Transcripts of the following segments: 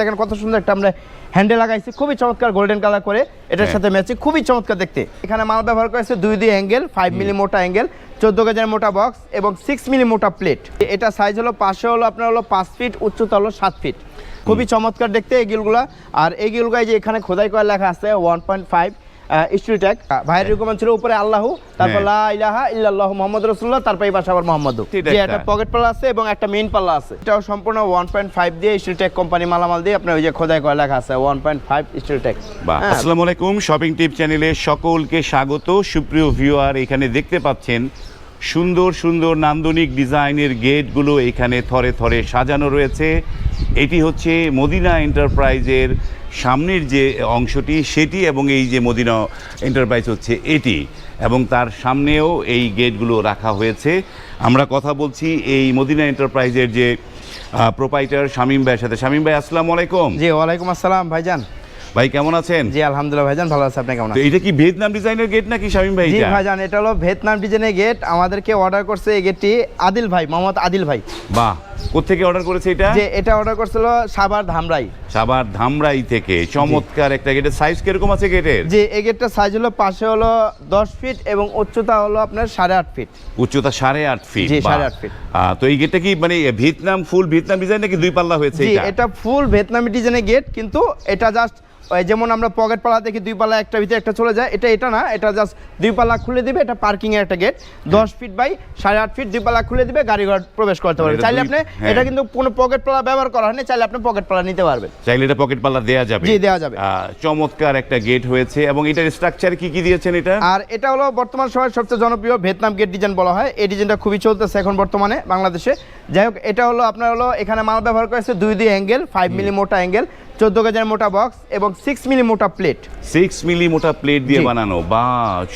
দেখেন কত সুন্দর একটা আমরা হ্যান্ডেল লাগাইছি। খুবই চমৎকার গোল্ডেন কালার করে। এটার হ্যাঁ। সাথে ম্যাচিং খুবই চমৎকার দেখতে। এখানে মাল ব্যবহার করেছে দুই দুই অ্যাঙ্গেল ফাইভ মিলি মোটা অ্যাঙ্গেল চোদ্দ গেজের মোটা বক্স এবং সিক্স মিলি মোটা প্লেট এটা সাইজ হলো পাশে হলো আপনার হলো পাঁচ ফিট উচ্চতা হলো সাত ফিট খুবই চমৎকার দেখতে এই গিলগুলা। আর এই যে এখানে খোদাই করা লেখা আছে ওয়ান পয়েন্ট ফাইভ স্ট্রিটেক ভাইয়ের রিকমেন্ড ছিল উপরে আল্লাহ তারপর হ্যাঁ। লা ইলাহা ইল্লাল্লাহ মোহাম্মদ রাসূলুল্লাহ তারপর এই পাশে আবার মোহাম্মদ। যে একটা। পকেট পাল্লা আছে এবং একটা মেইন পাল্লা আছে। এটাও সম্পূর্ণ ওয়ান পয়েন্ট ফাইভ দিয়ে স্টিলটেক কোম্পানি মালামাল দিয়ে আপনার ওই যে খোদাই করে লেখা আছে ওয়ান পয়েন্ট ফাইভ স্টিলটেক আসসালামু আলাইকুম শপিং টিপ চ্যানেলে সকলকে স্বাগত। সুপ্রিয় ভিউয়ার এখানে দেখতে পাচ্ছেন সুন্দর সুন্দর নান্দনিক ডিজাইনের গেটগুলো এখানে থরে থরে সাজানো রয়েছে। এটি হচ্ছে মদিনা এন্টারপ্রাইজের সামনের যে অংশটি সেটি এবং এই যে মদিনা এন্টারপ্রাইজ হচ্ছে এটি এবং তার সামনেও এই গেটগুলো রাখা হয়েছে। আমরা কথা বলছি এই মদিনা এন্টারপ্রাইজের যে প্রোপাইটার শামীম ভাইয়ের সাথে। শামীম ভাই আসসালামু আলাইকুম। জি ওয়ালাইকুম আসসালাম ভাইজান। ভাই কেমন আছেন? জি আলহামদুলিল্লাহ ভাইজান ভালো আছে। আপনি কেমন আছেন? এটা কি ভিয়েতনাম ডিজাইনের গেট নাকি শামীম ভাই জি ভাইজান এটা হলো ভিয়েতনাম ডিজাইনের গেট আমাদেরকে অর্ডার করছে এই গেটটি আদিল ভাই মোহাম্মদ আদিল ভাই। বাহ কোথেকে অর্ডার করেছে এটা? যে এটা অর্ডার করছিল সাবার ধামরাই। সাবার ধামরাই থেকে। চমৎকার একটা গেটের সাইজ কীরকম আছে গেটের যে এই গেটটার সাইজ হলো পাশে হলো দশ ফিট এবং উচ্চতা হলো আপনার সাড়ে আট ফিট উচ্চতা সাড়ে আট ফিট জি, বাহ। সাড়ে আট ফিট। তো এই গেটটা কি মানে ভিয়েতনাম ফুল ভিয়েতনাম ডিজাইন নাকি দুই পাল্লা হয়েছে এটা এটা ফুল ভিয়েতনামি ডিজাইনের গেট কিন্তু এটা জাস্ট যেমন আমরা পকেট পালা দেখি দুই পাল্লা একটা ভিতরে একটা চলে যায় এটা এটা না এটা জাস্ট দুই পাল্লা খুলে দিবে এটা পার্কিং এর একটা গেট দশ ফিট বাই সাড়ে আট ফিট দুই পাল্লা খুলে দিবে গাড়ি ঘর প্রবেশ করতে পারবে। চাইলে আপনি হ্যাঁ। এটা কিন্তু কোনো পকেট পালা ব্যবহার করা হয়নি চাইলে আপনি পকেট পালা নিতে পারবেন। চাইলে এটা পকেট পাল্লা দেয়া যাবে। জি, দেয়া যাবে। চমৎকার একটা গেট হয়েছে এবং এটার স্ট্রাকচার কি কি দিয়েছেন এটা? আর এটা হলো বর্তমান সময়ের সবচেয়ে জনপ্রিয় ভিয়েতনাম গেট ডিজাইন বলা হয়। এই ডিজাইনটা খুবই চলতেছে এখন বর্তমানে বাংলাদেশে। যাই হোক এটা হলো আপনার হলো এখানে মাল ব্যবহার করেছে দুই দুই অ্যাঙ্গেল ফাইভ মিলি মোটা অ্যাঙ্গেল চোদ্দ গেজের মোটা বক্স এবং সিক্স মিলি মোটা প্লেট সিক্স মিলি মোটা প্লেট দিয়ে বানানো। বা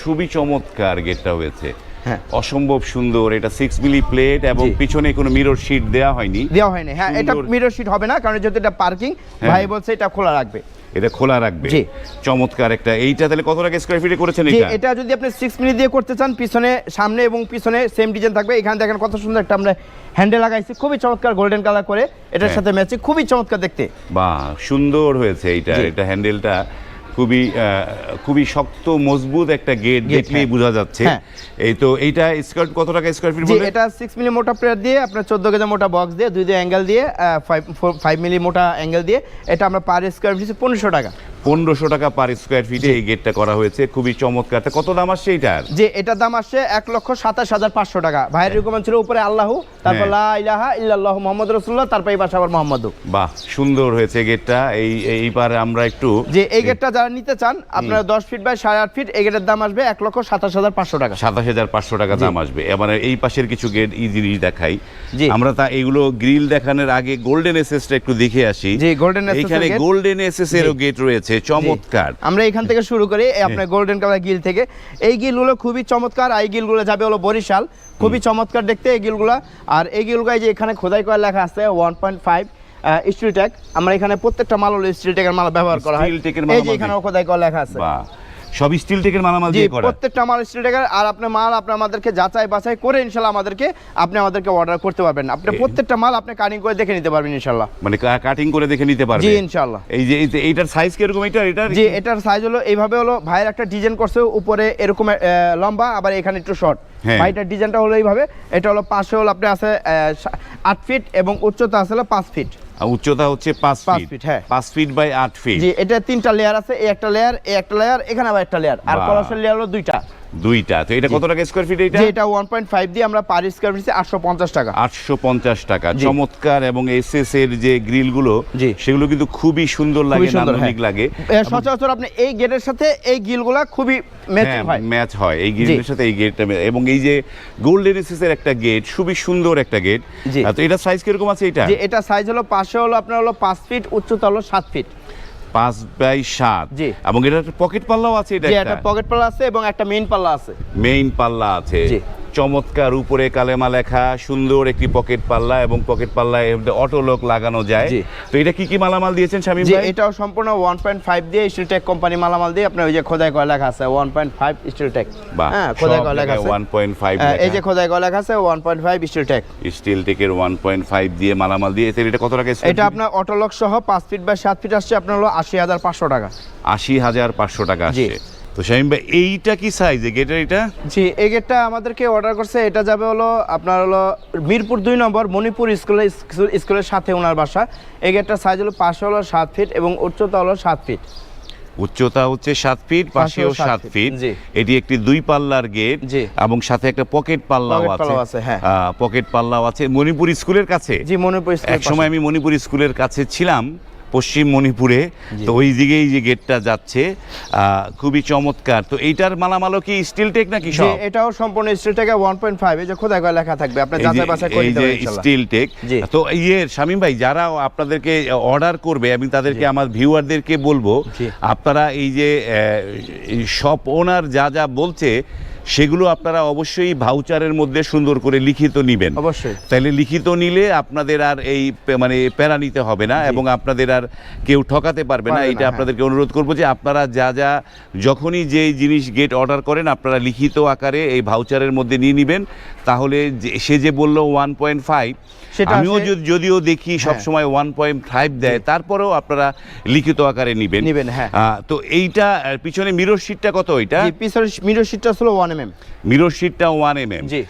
খুবই চমৎকার গেটটা হয়েছে। হ্যাঁ। অসম্ভব সুন্দর এটা সিক্স মিলি প্লেট এবং পিছনে কোনো মিরর শিট দেওয়া হয়নি। দেওয়া হয়নি হ্যাঁ এটা মিরর শিট হবে না কারণ যেহেতু এটা পার্কিং হ্যাঁ। ভাই বলছে এটা খোলা রাখবে। এটা খোলা রাখবে। জি। চমৎকার একটা এইটা তাহলে কত টাকা স্কোয়ার ফিটে করেছেন এটা এটা যদি আপনি সিক্স মিনিট দিয়ে করতে চান পিছনে সামনে এবং পিছনে সেম ডিজাইন থাকবে। এখানে দেখেন কত সুন্দর একটা আমরা হ্যান্ডেল লাগাইছি খুবই চমৎকার গোল্ডেন কালার করে। এটার হ্যাঁ। সাথে ম্যাচিং খুবই চমৎকার দেখতে। বা সুন্দর হয়েছে এইটা এটা হ্যান্ডেলটা খুবই খুবই শক্ত মজবুত একটা গেট দেখলেই হ্যাঁ। বোঝা যাচ্ছে হ্যাঁ। এই তো এইটা স্কোয়ার কত টাকা স্কোয়ার ফিট বলে এটা 6 মিলি মোটা প্লেট দিয়ে আপনার চোদ্দ কেজি মোটা বক্স দিয়ে দুই দুই অ্যাঙ্গেল দিয়ে ফাইভ ফাইভ মিলি মোটা অ্যাঙ্গেল দিয়ে এটা আমরা পার স্কোয়ার ফিট 1500 টাকা পনেরোশো টাকা পার স্কোয়ার ফিটে এই গেটটা করা হয়েছে। খুবই চমৎকার। কত দাম আসছে এইটার? যে এটার দাম আসছে এক লক্ষ সাতাশ হাজার পাঁচশো টাকা। ভাইয়ের রিকমেন্ড ছিল উপরে আল্লাহ তারপর হ্যাঁ। লা ইলাহা ইল্লাল্লাহ মোহাম্মদ রসুল্লাহ তারপর এই পাশে আবার মোহাম্মদ। বাহ সুন্দর হয়েছে গেটটা এই এইবার আমরা একটু যে এই গেটটা যারা নিতে চান আপনারা দশ ফিট বাই সাড়ে আট ফিট এই গেটের দাম আসবে এক লক্ষ সাতাশ হাজার পাঁচশো টাকা। সাতাশ হাজার পাঁচশো টাকা দাম আসবে। এবার এই পাশের কিছু গেট ইজিলি দেখাই। আমরা তা এগুলো গ্রিল দেখানোর আগে গোল্ডেন এসএসটা একটু দেখে আসি। SS এর এখানে। গোল্ডেন এসএস এরও গেট রয়েছে। চমৎকার। আমরা এখান থেকে শুরু করি আপনার গোল্ডেন কালার গিল থেকে। এই গিলগুলো খুবই চমৎকার আর এই গিলগুলো যাবে হলো বরিশাল। খুবই চমৎকার দেখতে এই গিলগুলো আর এই গিলগুলো যে এখানে খোদাই করা লেখা আছে ওয়ান পয়েন্ট ফাইভ স্ট্রিটেক আমরা এখানে প্রত্যেকটা মাল হলো স্ট্রিটেকের মাল ব্যবহার করা হয়। এই যে এখানে খোদাই করা লেখা আছে। সব স্টিল টেকের মালামাল দিয়ে করা প্রত্যেকটা মাল স্ট্রিটেকের আর আপনার মাল আপনি আমাদেরকে যাচাই বাছাই করে ইনশাল্লাহ আমাদেরকে আপনি আমাদেরকে অর্ডার করতে পারবেন। আপনি প্রত্যেকটা মাল আপনি কাটিং করে দেখে নিতে পারবেন ইনশাল্লাহ। মানে কাটিং করে দেখে নিতে পারবেন জি ইনশাল্লাহ। এই যে এইটার সাইজ কীরকম? এটা এটার যে এটার সাইজ হলো এইভাবে হলো ভাইয়ের একটা ডিজাইন করছে উপরে এরকম লম্বা আবার এখানে একটু শর্ট হ্যাঁ। ভাইটার ডিজাইনটা হলো এইভাবে এটা হলো পাশে হলো আপনি আছে আট ফিট এবং উচ্চতা আছে হলো পাঁচ ফিট উচ্চতা হচ্ছে পাঁচ পাঁচ ফিট হ্যাঁ। পাঁচ ফিট বাই আট ফিট জি এটা তিনটা লেয়ার আছে এই একটা লেয়ার এই একটা লেয়ার এখানে আবার একটা লেয়ার আর। কলসের লেয়ার হলো দুইটা দুইটা। তো এটা কত টাকা স্কোয়ার ফিট এটা এটা ওয়ান পয়েন্ট ফাইভ দিয়ে আমরা পার স্কোয়ার ফিট আটশো পঞ্চাশ টাকা। আটশো পঞ্চাশ টাকা। চমৎকার এবং এসএস এর যে গ্রিলগুলো সেগুলো কিন্তু খুবই সুন্দর লাগে নান্দনিক হ্যাঁ। লাগে। সচরাচর আপনি এই গেটের সাথে এই গিলগুলা খুবই ম্যাচিং হয় ম্যাচ হয়। এই গেটের সাথে এই গেটটা এবং এই যে গোল্ডেন এসএস এর একটা গেট খুবই সুন্দর একটা গেট তো এটা সাইজ কীরকম আছে এটা? এটা সাইজ হলো পাশে হলো আপনার হলো পাঁচ ফিট উচ্চতা হলো সাত ফিট পাঁচ বাই সাত জি। এবং এটা একটা পকেট পাল্লাও আছে এটা একটা পকেট পাল্লা আছে এবং একটা মেইন পাল্লা আছে মেইন পাল্লা আছে জি। চমৎকার উপরে কালেমা লেখা সুন্দর একটি পকেট পাল্লা এবং পকেট পাল্লায় অটো লক লাগানো যায়। তো এটা কি কি মালামাল দিয়েছেন যে ভাই? এটাও সম্পূর্ণ ওয়ান পয়েন্ট ফাইভ দিয়ে স্টিল টেক কোম্পানি মালামাল দিয়ে আপনার ওই যে খোদাই করা লেখা আছে one point five steel tech বাহ হ্যাঁ খোদাই করা লেখা আছে। ওয়ান পয়েন্ট ফাইভ এই যে খোদাই করা লেখা আছে one point five steel tech steel টেকের one point five দিয়ে মালামাল দিয়ে এটা কত টাকা এটা আপনার অটো অটোলক সহ পাঁচ ফিট বা সাত ফিট আসছে আপনার হলো আশি হাজার পাঁচশো টাকা। আশি হাজার পাঁচশো টাকা। আসছে। তো শামীম ভাই এইটা কি সাইজে গেটের এটা? জি এই গেটটা আমাদেরকে অর্ডার করছে। এটা যাবে হলো আপনার হলো মিরপুর দুই নম্বর মণিপুর স্কুলের স্কুলের সাথে ওনার বাসা। এই গেটটার সাইজ হলো পাশে হলো সাত ফিট এবং উচ্চতা হলো সাত ফিট উচ্চতা হচ্ছে সাত ফিট পাশেও সাত ফিট, এটি একটি দুই পাল্লার গেট এবং সাথে একটা পকেট পাল্লাও আছে। পাল্লাও হ্যাঁ। পকেট পাল্লাও আছে। মণিপুর স্কুলের কাছে? জি মণিপুর এক সময় আমি মণিপুর স্কুলের কাছে ছিলাম। পশ্চিম মণিপুরে তো ওই দিকেই যে গেটটা যাচ্ছে খুবই চমৎকার। তো এইটার মালামালও কি স্টিল টেক নাকি সব? এটাও সম্পূর্ণ steel tech one point five এই যে খোদাই করা লেখা থাকবে আপনি যাচাই বাছাই করে দিতে ইনশাআল্লাহ। স্টিল টেক তো ইয়ে শামীম ভাই যারা আপনাদেরকে অর্ডার করবে আমি তাদেরকে আমার ভিউয়ারদেরকে বলব আপনারা এই যে শপ ওনার যা যা বলছে সেগুলো আপনারা অবশ্যই ভাউচারের মধ্যে সুন্দর করে লিখিত নিবেন। অবশ্যই। তাহলে লিখিত নিলে আপনাদের আর এই মানে প্যারা নিতে হবে না এবং আপনাদের আর কেউ ঠকাতে পারবে না। এটা হ্যাঁ। আপনাদেরকে অনুরোধ করব যে আপনারা যা যা যখনই যে জিনিস গেট অর্ডার করেন আপনারা লিখিত আকারে এই ভাউচারের মধ্যে নিয়ে নেবেন। তাহলে যে- সে যে বলল ওয়ান পয়েন্ট ফাইভ সেটা আমিও যদিও দেখি সব হ্যাঁ। সময় ওয়ান পয়েন্ট ফাইভ দেয় তারপরেও আপনারা লিখিত আকারে নিবেন। নিবেন, হ্যাঁ। তো এইটা পিছনে মিরর শিটটা কত এটা? জি পিছনের মিরর শিটটা ছিল ওয়ান মিরর শিটটা ওয়ান এম এম জি।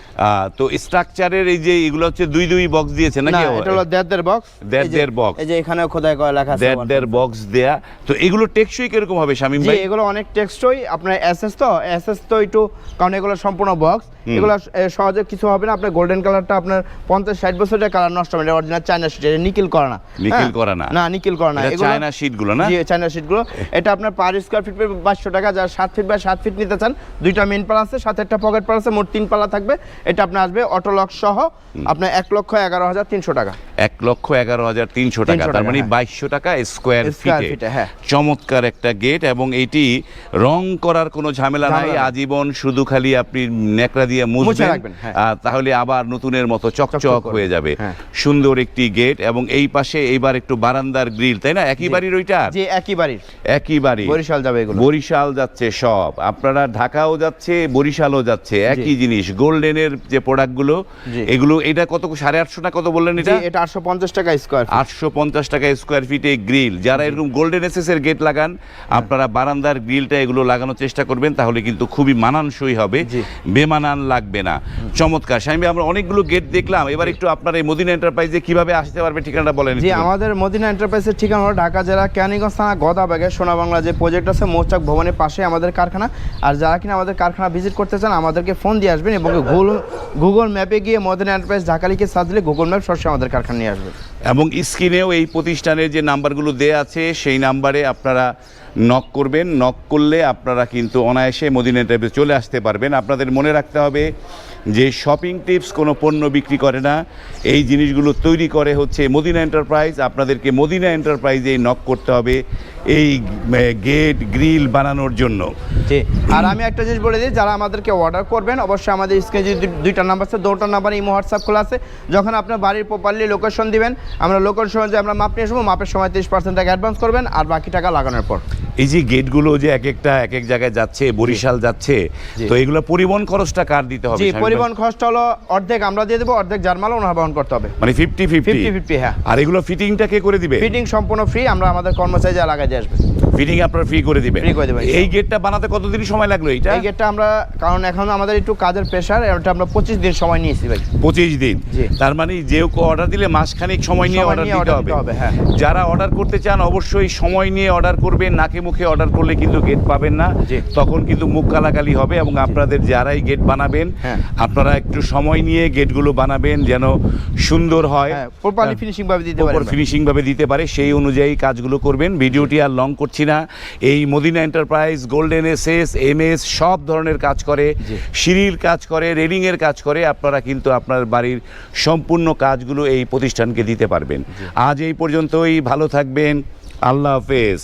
তো স্ট্রাকচারের এই যে এগুলো হচ্ছে দুই দুই বক্স দিয়েছে না নাকি এটা হলো দেড় দেড় বক্স দেড় দেড় box। এই যে এখানে খোদাই করা লেখা আছে দেড় দেড় বক্স দেয়া। তো এগুলো টেকসই কীরকম হবে শামিম জি ভাই? এগুলো অনেক টেক্সটই আপনার এসএস তো এসএস তো একটু কারণ এগুলো সম্পূর্ণ বক্স এগুলো সহজে কিছু হবে না। আপনার গোল্ডেন কালারটা আপনার পঞ্চাশ ষাট বছরের কালার নষ্ট হবে এটা অরিজিনাল চায়না শিট এটা নিকেল করা না। নিকেল হ্যাঁ? করা না। না নিকেল করা না। এগুলো- চায়না শিটগুলো না? জি চায়না শিটগুলো এটা আপনার পার স্কোয়ার ফিট বাইশশো টাকা। যার সাত ফিট বা সাত ফিট নিতে চান দুইটা মেন পালা আছে সাথে একটা পকেট পালা আছে মোট তিন পালা থাকবে। এটা আপনার আসবে অটো লক সহ আপনার এক লক্ষ এগারো হাজার তিনশো টাকা। এক লক্ষ এগারো হাজার তিনশো টাকা তার মানে হ্যাঁ। বাইশশো টাকা স্কোয়ার ফিটে। চমৎকার একটা গেট এবং এটি রং করার কোনো ঝামেলা নাই আজীবন শুধু খালি আপনি নেকড়া দিয়ে মুছবেন। হ্যাঁ। তাহলে আবার নতুনের মতো চকচক চকচক হয়ে যাবে। হ্যাঁ। সুন্দর একটি গেট এবং এই পাশে এইবার একটু বারান্দার গ্রিল তাই না? একই বাড়ির ওইটা? যে একই বাড়ির। একই বাড়ি বরিশাল যাবে এগুলো। বরিশাল যাচ্ছে সব। আপনারা ঢাকাও যাচ্ছে বরিশালও যাচ্ছে একই জিনিস গোল্ডেনের যে প্রোডাক্টগুলো। এগুলো এটা কত সাড়ে আটশো টাকা কত বললেন এটা? এটা আটশো পঞ্চাশ টাকা স্কোয়ার আটশো পঞ্চাশ টাকা স্কোয়ার ফিটে গ্রিল যারা এরকম গোল্ডেন এসএস এর গেট লাগান আপনারা বারান্দার গ্রিলটা এগুলো লাগানোর চেষ্টা করবেন তাহলে কিন্তু খুবই মানানসই হবে। বেমানান লাগবে না। চমৎকার। স্বামী আমরা অনেকগুলো গেট দেখলাম। এবার একটু আপনার এই মদিনা এন্টারপ্রাইজে কীভাবে আসতে পারবে ঠিকানাটা বলেন জি আমাদের মদিনা এন্টারপ্রাইজের ঠিকানা হলো ঢাকা জেলা ক্যানিগঞ্জ থানা গদাবাগে সোনা বাংলা যে প্রজেক্ট আছে মৌচাক ভবনের পাশে আমাদের কারখানা। আর যারা কিনা আমাদের কারখানা ভিজিট করতে চান, আমাদেরকে ফোন দিয়ে আসবেন এবং গুগল গুগল ম্যাপে গিয়ে মদন এন্টারপ্রাইজ ঢাকা লিখে সার্চ দিলে গুগল ম্যাপ সরাসরি আমাদের কারখানা নিয়ে আসবে। এবং স্ক্রিনেও এই প্রতিষ্ঠানের যে নাম্বারগুলো দেয়া আছে, সেই নাম্বারে আপনারা নক করবেন। নক করলে আপনারা কিন্তু অনায়াসে মদিনা টাইপে চলে আসতে পারবেন। আপনাদের মনে রাখতে হবে যে শপিং টিপস কোনো পণ্য বিক্রি করে না। এই জিনিসগুলো তৈরি করে হচ্ছে মদিনা এন্টারপ্রাইজ আপনাদেরকে মদিনা এন্টারপ্রাইজে নক করতে হবে এই গেট গ্রিল বানানোর জন্য। আর আমি একটা জিনিস বলে দিই, যারা আমাদেরকে অর্ডার করবেন, অবশ্যই আমাদের স্ক্রিনে যে দুইটা নাম্বার আছে, দুটো নাম্বার ইমো হোয়াটসঅ্যাপ খোলা আছে। যখন আপনার বাড়ির প্রপারলি লোকেশন দিবেন আমরা লোকাল সময় যে আমরা মাপ নিয়ে আসব মাপের সময় তিরিশ পার্সেন্ট টাকা অ্যাডভান্স করবেন আর বাকি টাকা লাগানোর পর। এই যে গেটগুলো যে এক একটা এক এক জায়গায় যাচ্ছে বরিশাল যাচ্ছে তো এগুলো পরিবহন খরচটা কার দিতে হবে জি পরিবহন খরচটা হলো অর্ধেক আমরা দিয়ে দেবো অর্ধেক জার্মাল ওনার বহন করতে হবে। মানে ফিফটি ফিফটি 50-50, হ্যাঁ। আর এগুলো ফিটিংটা কে করে দিবে? ফিটিং সম্পূর্ণ ফ্রি আমরা আমাদের কর্মচারী যা লাগাই দিয়ে আসবে। ফিটিং আপনারা ফ্রি করে দিবেন। Free করে দিবেন, এই গেটটা বানাতে কতদিন সময় লাগল এইটা? এই গেটটা আমরা কারণ এখন আমাদের একটু কাজের প্রেশার এটা আমরা পঁচিশ দিন সময় নিয়েছি ভাই। পঁচিশ দিন। তার মানে যে অর্ডার দিলে মাসখানেক সময় নিয়ে অর্ডার দিতে হবে। হ্যাঁ। যারা অর্ডার করতে চান অবশ্যই সময় নিয়ে অর্ডার করবেন নাকে মুখে অর্ডার করলে কিন্তু গেট পাবেন না। তখন কিন্তু মুখ কালাকালি হবে এবং আপনাদের যারাই গেট বানাবেন হ্যাঁ। আপনারা একটু সময় নিয়ে গেটগুলো বানাবেন যেন সুন্দর হয়। হ্যাঁ প্রপারলি ফিনিশিং ভাবে দিতে পারবেন ফিনিশিং ভাবে দিতে পারে সেই অনুযায়ী কাজগুলো করবেন। ভিডিওটি আর লং করছি না এই Madina Enterprise golden S S M S সব ধরনের কাজ করে সিঁড়ির কাজ করে রেলিংয়ের কাজ করে আপনারা কিন্তু আপনার বাড়ির সম্পূর্ণ কাজগুলো এই প্রতিষ্ঠানকে দিতে পারবেন। আজ এই পর্যন্তই ভালো থাকবেন আল্লাহ হাফেজ।